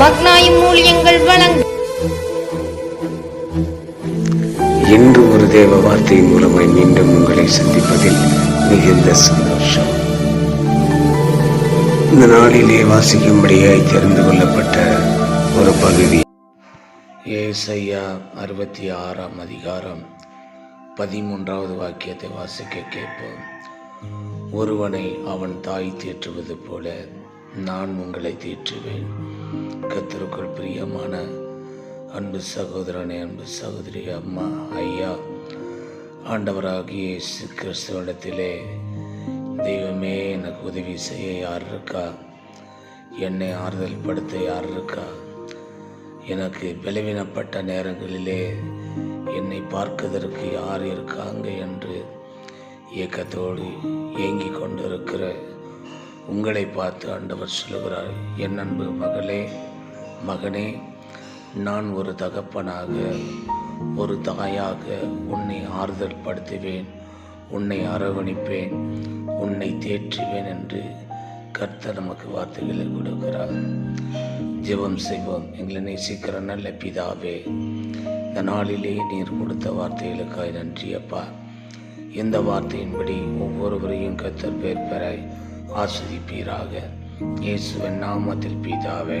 மக்னாயும் வழங்கும் இன்று ஒரு தேவ வார்த்தை மூலமாய் மீண்டும் உங்களை சந்திப்பதில் மிகுந்த சந்தோஷம். இந்த நாளிலே வாசிக்கும்படியாய் தெரிந்து கொள்ளப்பட்ட ஒரு பகுதி. ஏசையா அறுபத்தி ஆறாம் அதிகாரம் பதிமூன்றாவது வாக்கியத்தை வாசிக்க கேட்போம். ஒருவனை அவன் தாய் தேற்றுவது போல நான் உங்களை தேற்றுவேன். கத்திற்குள் பிரியமான அன்பு சகோதரனே அன்பு சகோதரி அம்மா ஐயா ஆண்டவராகிய இயேசு கிறிஸ்துவனிடத்திலே தெய்வமே எனக்கு உதவி செய்ய யார் இருக்கா என்னை ஆறுதல் படுத்த யார் இருக்கா எனக்கு பலவீனப்பட்ட நேரங்களிலே என்னை பார்க்கதற்கு யார் இருக்காங்க என்று இயக்கத்தோடு ஏங்கி கொண்டிருக்கிற உங்களை பார்த்து ஆண்டவர் சொல்கிறார் என் அன்பு மகளே மகனே நான் ஒரு தகப்பனாக ஒரு தாயாக உன்னை ஆறுதல் படுத்துவேன் உன்னை அரவணிப்பேன் உன்னை தேற்றுவேன் என்று கர்த்தர் நமக்கு வார்த்தைகளை கொடுக்கிறார். ஜெபம் செய்வோம். எங்களை நேசிக்கிற நல்ல பிதாவே இந்த நாளிலே நீர் கொடுத்த வார்த்தைகளுக்காய் நன்றி அப்பா. இந்த வார்த்தையின்படி ஒவ்வொருவரையும் கர்த்தர் பேர் பெற ஆஸ்வதிப்பீராக இயேசுவின் நாமத்தில் பிதாவே